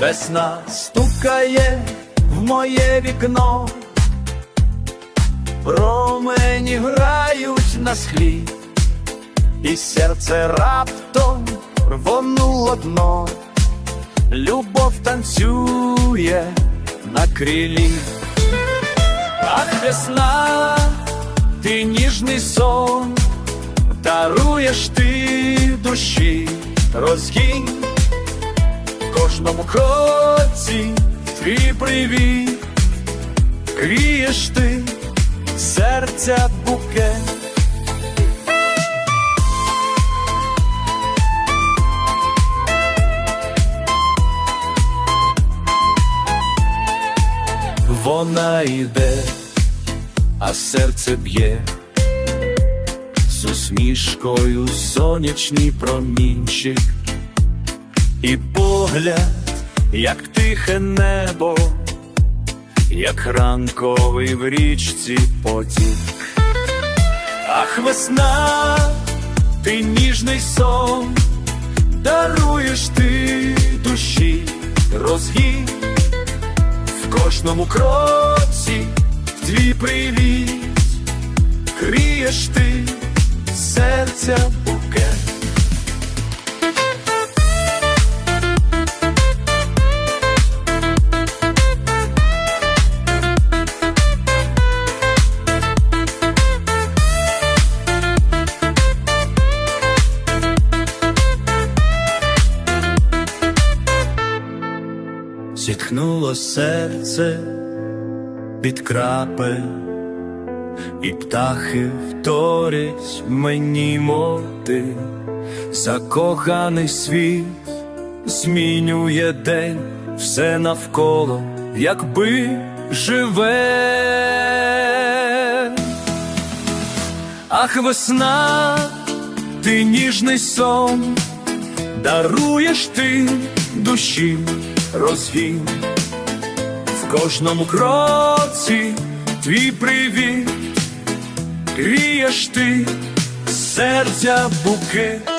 Весна стукає в моє вікно, промені грають на схлі, і серце раптом рвонуло дно, любов танцює на крилі. Ах, весна, ти ніжний сон, даруєш ти душі. Розгін кожному кроці твій привіт, грієш ти серця букет. Вона йде, а серце б'є. З усмішкою сонячний промінчик і погляд, як тихе небо, як ранковий в річці потік. Ах, весна, ти ніжний сон, даруєш ти душі розгін в кожному кроці твій привіт, грієш ти серця Зітхнуло серце під крапель, і птахи вторять мені моти, закоханий світ змінює день, все навколо, якби живе. Ах, весна, ти ніжний сон, даруєш ти душі розгін в кожному кроці твій привіт, грієш ти серця букет.